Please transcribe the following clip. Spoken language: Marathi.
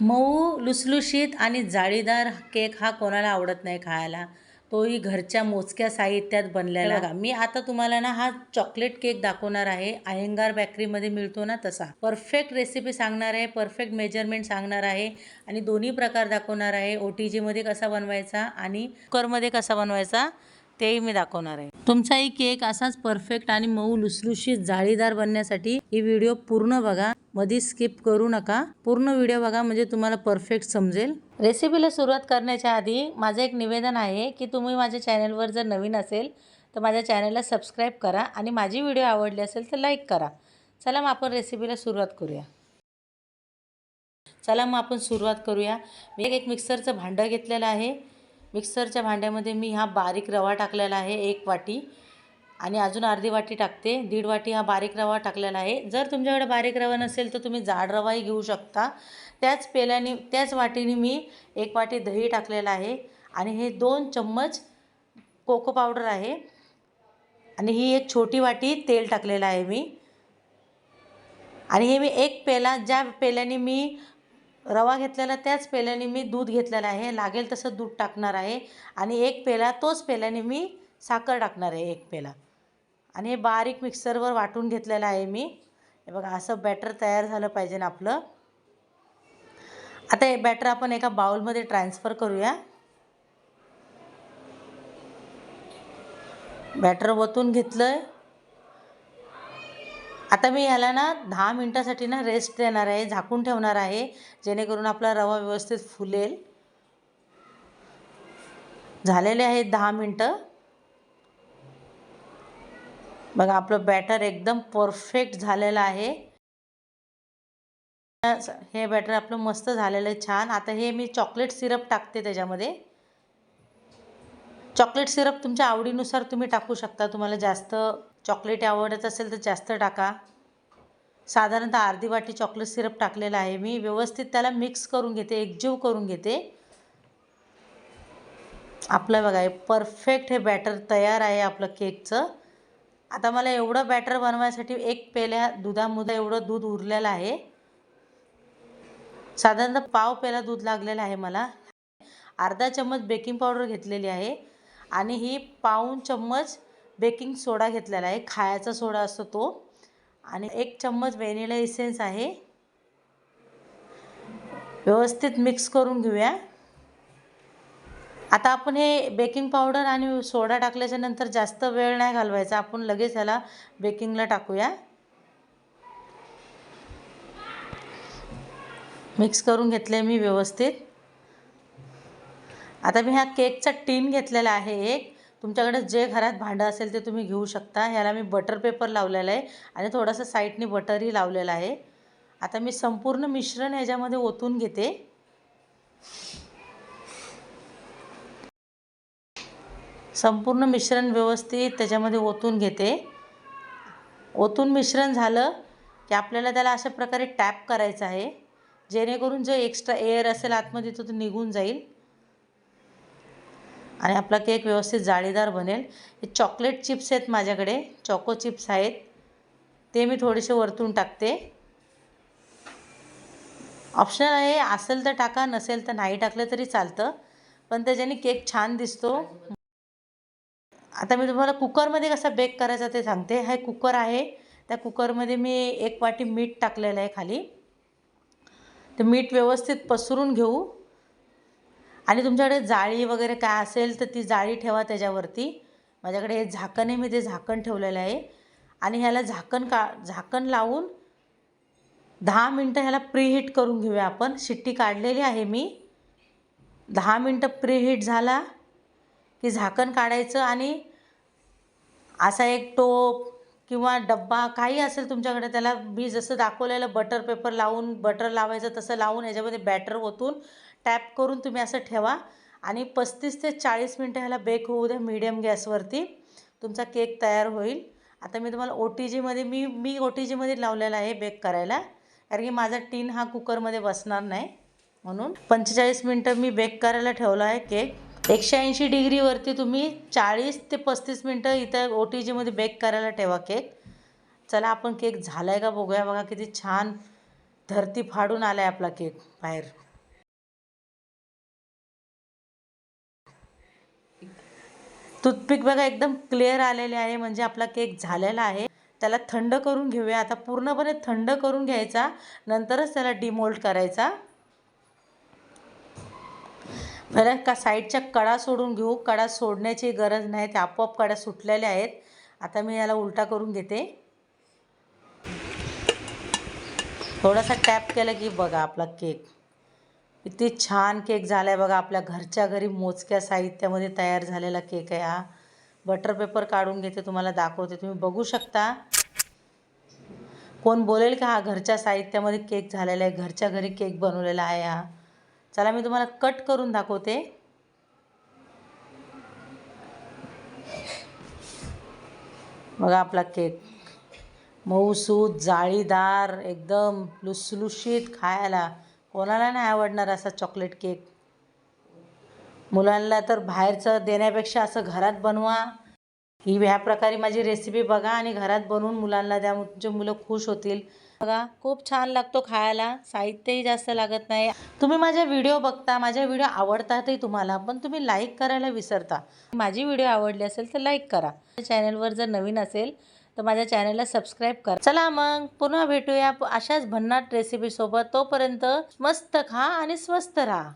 मऊ लुसलुशीत आणि जाळीदार केक हा कोणाला आवडत नाही खायला? तोही घरच्या मोजक्या साहित्यात बनलेला. का मी आता तुम्हाला ना हा चॉकलेट केक दाखवणार आहे. अयंगार बेकरीमध्ये मिळतो ना तसा. परफेक्ट रेसिपी सांगणार आहे परफेक्ट मेजरमेंट सांगणार आहे आणि दोन्ही प्रकार दाखवणार आहे. ओ टी जीमध्ये कसा बनवायचा आणि कुकरमध्ये कसा बनवायचा तेही मी दाखवणार आहे. तुमचाही केक असाच परफेक्ट आणि मऊ लुसलुशीत जाळीदार बनण्यासाठी ही व्हिडिओ पूर्ण बघा. मध्ये स्किप करू नका. पूर्ण व्हिडिओ बघा म्हणजे तुम्हाला परफेक्ट समजेल. रेसिपीला सुरुवात करण्याच्या आधी माझं एक निवेदन आहे की तुम्ही माझ्या चॅनलवर जर नवीन असेल तर माझ्या चॅनलला सबस्क्राईब करा आणि माझी व्हिडिओ आवडली असेल तर लाईक करा. चला मग आपण रेसिपीला सुरुवात करूया. चला मग आपण सुरुवात करूया. मी एक मिक्सरचं भांडं घेतलेलं आहे. मिक्सरच्या भांड्यामध्ये मी हा बारीक रवा टाकलेला आहे एक वाटी. आणि अजून अर्धी वाटी टाकते. दीड वाटी हा बारीक रवा टाकलेला आहे. जर तुमच्याकडे बारीक रवा नसेल तर तुम्ही जाड रवाही घेऊ शकता. त्याच पेल्याने त्याच वाटीने मी एक वाटी दही टाकलेलं आहे. आणि हे दोन चम्मच कोको पावडर आहे. आणि ही एक छोटी वाटी तेल टाकलेलं आहे मी. आणि हे मी एक पेला ज्या पेल्याने मी रवा घेतलेला त्याच पेल्याने मी दूध घेतलेलं आहे. लागेल तसं दूध टाकणार आहे. आणि एक पेला तोच पेल्याने मी साखर टाकणार आहे एक पेला. आणि हे बारीक मिक्सरवर वाटून घेतलेलं आहे मी. हे बघा असं बॅटर तयार झालं पाहिजे ना आपलं. आता हे बॅटर आपण एका बाउलमध्ये ट्रान्सफर करूया. बॅटर ओतून घेतलं आहे आता मी ह्याला ना दहा मिनटासाठी ना रेस्ट देणार आहे झाकून ठेवणार आहे जेणेकरून आपला रवा व्यवस्थित फुलेल. झालेले आहेत दहा मिनटं. बघा आपलं बॅटर एकदम परफेक्ट झालेलं आहे. हे बॅटर आपलं मस्त झालेलं आहे छान. आता हे मी चॉकलेट सिरप टाकते त्याच्यामध्ये. चॉकलेट सिरप तुमच्या आवडीनुसार तुम्ही टाकू शकता. तुम्हाला जास्त चॉकलेट आवडत असेल तर जास्त टाका. साधारणतः अर्धी वाटी चॉकलेट सिरप टाकलेला आहे मी. व्यवस्थित त्याला मिक्स करून घेते एकजीव करून घेते. आपलं बघा हे परफेक्ट हे बॅटर तयार आहे आपलं केकचं आता मला एवढं बॅटर बनवायसाठी एक पेल्या दुधामुदा एवढं दूध उरलेलं आहे. साधारणतः पाव पेला दूध लागलेलं आहे मला. अर्धा चम्मच बेकिंग पावडर घेतलेली आहे आणि ही पाऊन चम्मच बेकिंग सोडा घेतलेला आहे. खायचा सोडा असतो तो. आणि एक चम्मच व्हॅनिला इसेन्स आहे. व्यवस्थित मिक्स करून घेऊया. आता आपण हे बेकिंग पावडर आणि सोडा टाकल्याच्या नंतर जास्त वेळ नाही घालवायचा. आपण लगेच ह्याला बेकिंगला टाकूया. मिक्स करून घेतले मी व्यवस्थित. आता मी ह्या केकचा टीन घेतलेला आहे एक. तुमच्याकडे जे घरात भांडं असेल ते तुम्ही घेऊ शकता. ह्याला मी बटर पेपर लावलेला आहे आणि थोडंसं साईडने बटरही लावलेलं आहे. आता मी संपूर्ण मिश्रण ह्याच्यामध्ये ओतून घेते. संपूर्ण मिश्रण व्यवस्थित त्याच्यामध्ये ओतून घेते. ओतून मिश्रण झालं की आपल्याला त्याला अशा प्रकारे टॅप करायचं आहे. जेणेकरून जो एक्स्ट्रा एअर असेल आतमध्ये तो तो निघून जाईल. आणि आपला केक व्यवस्थित जाळीदार बनेल. हे चॉकलेट चिप्स आहेत माझ्याकडे. चॉको चिप्स आहेत. ते मी थोडेसे वरतून टाकते. ऑप्शनल आहे असेल तर टाका नसेल तर नाही टाकलं तरी चालतं. पण त्याच्याने केक छान दिसतो. आता मी तुम्हाला कुकरमध्ये कसा बेक करायचा ते सांगते. हा कुकर आहे. त्या कुकरमध्ये मी एक वाटी मीठ टाकलेलं आहे खाली. ते मीठ व्यवस्थित पसरून घेऊ. आणि तुमच्याकडे जाळी वगैरे काय असेल तर ती जाळी ठेवा त्याच्यावरती. माझ्याकडे हे झाकण आहे मी ते झाकण ठेवलेलं आहे. आणि ह्याला झाकण का झाकण लावून दहा मिनटं ह्याला प्रीहीट करून घेऊया आपण. शिट्टी काढलेली आहे मी. दहा मिनटं प्रीहीट झाला. की झाकण काढायचं आणि असा एक टोप किंवा डब्बा काही असेल तुमच्याकडे त्याला मी जसं दाखवलेलं बटर पेपर लावून बटर लावायचं तसं लावून याच्यामध्ये बॅटर ओतून टॅप करून तुम्ही असं ठेवा आणि पस्तीस ते चाळीस मिनटं ह्याला बेक होऊ द्या मीडियम गॅसवरती तुमचा केक तयार होईल. आता मी तुम्हाला ओ टी जीमध्ये मी मी ओ टी जीमध्ये लावलेला आहे बेक करायला. कारण की माझा टीन हा कुकरमध्ये बसणार नाही. म्हणून पंचेचाळीस मिनटं मी बेक करायला ठेवला आहे केक एकशे ऐंशी डिग्रीवरती तुम्ही चाळीस ते पस्तीस मिनटं इथं ओ टी जीमध्ये बेक करायला ठेवा केक चला आपण केक झाला आहे का बघूया. बघा किती छान धरती फाडून आला आहे आपला केक बाहेर. टूथपिक बघा एकदम क्लिअर आलेले आहे. म्हणजे आपला केक झालेला आहे. त्याला थंड करून घेऊया. आता पूर्णपणे थंड करून घ्यायचा. नंतरच त्याला डिमोल्ड करायचा. पहिला का साईडच्या कडा सोडून घेऊ. कडा सोडण्याची गरज नाही त्या आपोआप कडा सुटलेल्या आहेत. आता मी याला उलटा करून घेते. थोडासा टॅप केलं की बघा आपला केक. किती छान केक झाला आहे बघा. आपल्या घरच्या घरी मोजक्या साहित्यामध्ये तयार झालेला केक आहे हा. बटर पेपर काढून घेते तुम्हाला दाखवते. तुम्ही बघू शकता. कोण बोलेल का हा घरच्या साहित्यामध्ये केक झालेला आहे घरच्या घरी केक बनवलेला आहे हा? चला मी तुम्हाला कट करून दाखवते. बघा आपला केक. मऊसूत जाळीदार एकदम लुसलुशीत खायला. कोणाला नाही आवडणार असा चॉकलेट केक मुलांना तर बाहेरचं देण्यापेक्षा असं घरात बनवा. ही ह्या प्रकारे माझी रेसिपी बघा आणि घरात बनवून मुलांना द्या. तुमचे मुलं खुश होतील. बघा खूप छान लागतो खायला. साहित्यही जास्त लागत नाही. तुम्ही माझे व्हिडिओ बघता माझे व्हिडिओ आवडतातही तुम्हाला पण तुम्ही लाईक करायला विसरता. माझी व्हिडिओ आवडली असेल तर लाईक करा. चॅनलवर जर नवीन असेल तर माझ्या चॅनलला सबस्क्राईब करा. चला मग पुन्हा भेटूया अशाच भन्नाट रेसिपीसोबत तोपर्यंत मस्त खा आणि स्वस्त राहा.